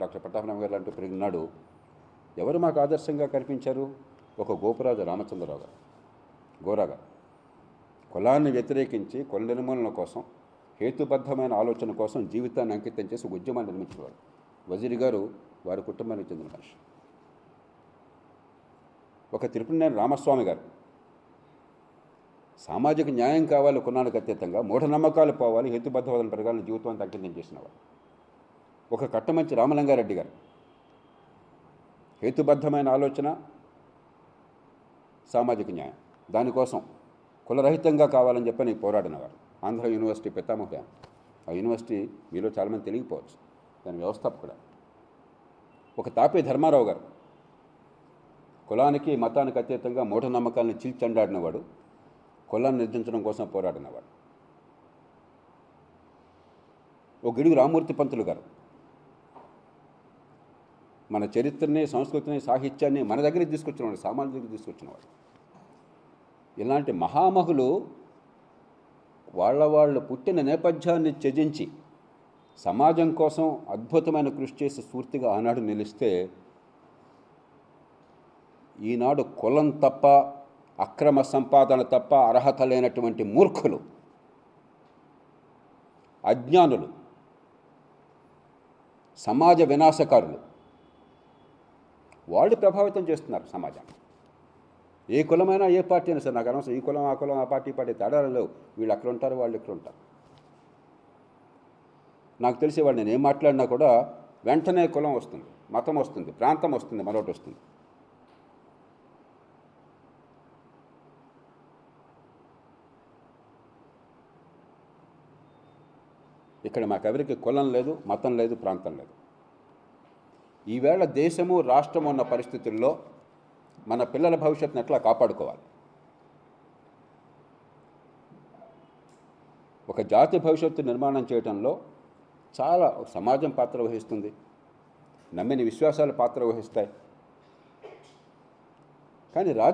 Doctor Pattabhiram గారు లాంటి పెరిగినాడు ఎవరు మాకు ఆదర్శంగా కనిపించారు? ఒక గోపురాజు రామచంద్రరావు గారు. గోరాగా కులాన్ని వ్యతిరేకించి కుల నిర్మూలన కోసం హేతుబద్ధమైన ఆలోచన కోసం జీవితాన్ని అంకితం చేసి ఉద్యమాన్ని నిర్మించేవారు వజీర్ గారు వారి కుటుంబానికి చెందిన మనిషి. ఒక తిరుపతినేని రామస్వామి గారు. సామాజిక న్యాయం కావాలి కొన్నాళ్ళకి అతీతంగా మూఢనమ్మకాలు పోవాలి హేతుబద్ధవాదం పెరగాలని జీవితాన్ని అంకితం చేసినవారు ఒక కట్టమంచి రామలింగారెడ్డి గారు. హేతుబద్ధమైన ఆలోచన సామాజిక న్యాయం. దానికోసం కులరహితంగా కావాలని చెప్పి నేను పోరాడినవారు ఆంధ్ర యూనివర్సిటీ పితామహ ఆ యూనివర్సిటీ మీలో చాలామంది తెలియకపోవచ్చు దాని వ్యవస్థాపకుడ ఒక తాపే ధర్మారావు గారు. కులానికి మతానికి అతీతంగా మూఢనమ్మకాలను చీల్చండాడినవాడు. కులాన్ని నిర్జించడం కోసం పోరాడినవాడు. ఓ గిడుగు రామూర్తి పంతులు గారు. మన చరిత్రని సంస్కృతిని సాహిత్యాన్ని మన దగ్గరికి తీసుకొచ్చినవాడు సామాన్య దగ్గరికి తీసుకొచ్చినవాడు. ఇలాంటి మహామహులు వాళ్ళ వాళ్ళు పుట్టిన నేపథ్యాన్ని త్యజించి సమాజం కోసం అద్భుతమైన కృషి చేసి స్ఫూర్తిగా ఆనాడు నిలిస్తే ఈనాడు కులం తప్ప అక్రమ సంపాదన తప్ప అర్హత లేనటువంటి మూర్ఖులు అజ్ఞానులు సమాజ వినాశకారులు వాళ్ళు ప్రభావితం చేస్తున్నారు సమాజాన్ని. ఏ కులమైనా ఏ పార్టీ అయినా సరే నాకు అనవసరం ఈ కులం ఆ కులం ఆ పార్టీ పార్టీ తేడాలు లేవు. వీళ్ళు అక్కడ ఉంటారు వాళ్ళు ఇక్కడ ఉంటారు. నాకు తెలిసి వాళ్ళు నేను ఏం మాట్లాడినా కూడా వెంటనే కులం వస్తుంది మతం వస్తుంది ప్రాంతం వస్తుంది మరొకటి వస్తుంది. ఇక్కడ మాకెవరికి కులం లేదు మతం లేదు ప్రాంతం లేదు. ఈవేళ దేశము రాష్ట్రం ఉన్న పరిస్థితుల్లో మన పిల్లల భవిష్యత్తును ఎట్లా కాపాడుకోవాలి? ఒక జాతి భవిష్యత్తు నిర్మాణం చేయడంలో చాలా సమాజం పాత్ర వహిస్తుంది. నమ్మిన విశ్వాసాలు పాత్ర వహిస్తాయి. కానీ రాజ